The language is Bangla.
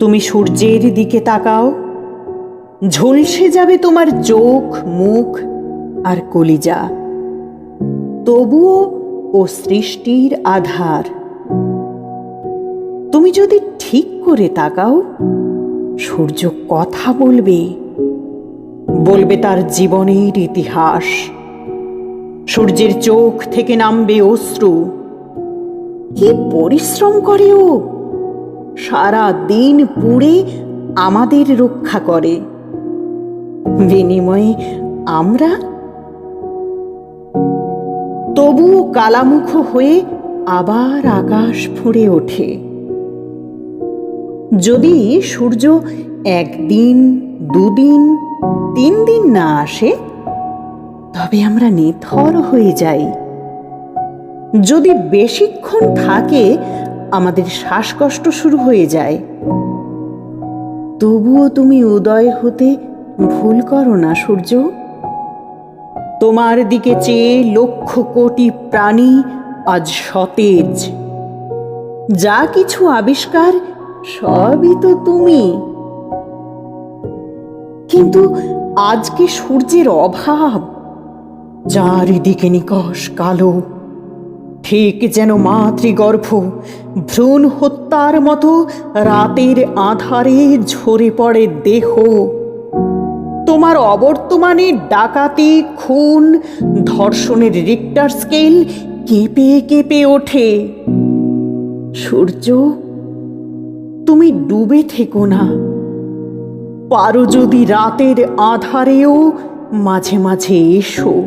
তুমি সূর্যের দিকে তাকাও। ঝলসে যাবে তোমার চোখ, মুখ আর কলিজা। তবুও ও সৃষ্টির আধার। তুমি যদি ঠিক করে তাকাও, সূর্য কথা বলবে। বলবে তার জীবনের ইতিহাস। সূর্যের চোখ থেকে নামবে অশ্রু। কি পরিশ্রম করে ও সারা দিন পুড়ে আমাদের রক্ষা করে। বিনিময়ে আমরা তবুও কালামুখ হয়ে আবার আকাশ ফুঁড়ে ওঠে। যদি সূর্য একদিন, দুদিন তিন দিন না আসে, তবে আমরা নিথর হয়ে যাই। যদি বেশিক্ষণ থাকে আমাদের শ্বাসকষ্ট শুরু হয়ে যায়। তবুও তুমি উদয় হতে ভুল করো না, সূর্য। তোমার দিকে চেয়ে লক্ষ কোটি প্রাণী আজ সতেজ। যা কিছু আবিষ্কার, সবই তো তুমি। কিন্তু আজকে সূর্যের অভাব? চারিদিকে নিকশ কালো। ঠিক যেন মাতৃগর্ভ, ভ্রূণ হত্যার মতো রাতের আধারে ঝরে পড়ে দেহ। তোমার অবর্তমানে ডাকাতি, খুন, ধর্ষণের রিক্টার স্কেল কেঁপে কেঁপে ওঠে। সূর্য, তুমি ডুবে থেকো না। পারো যদি রাতের আধারেও মাঝে মাঝে এসো।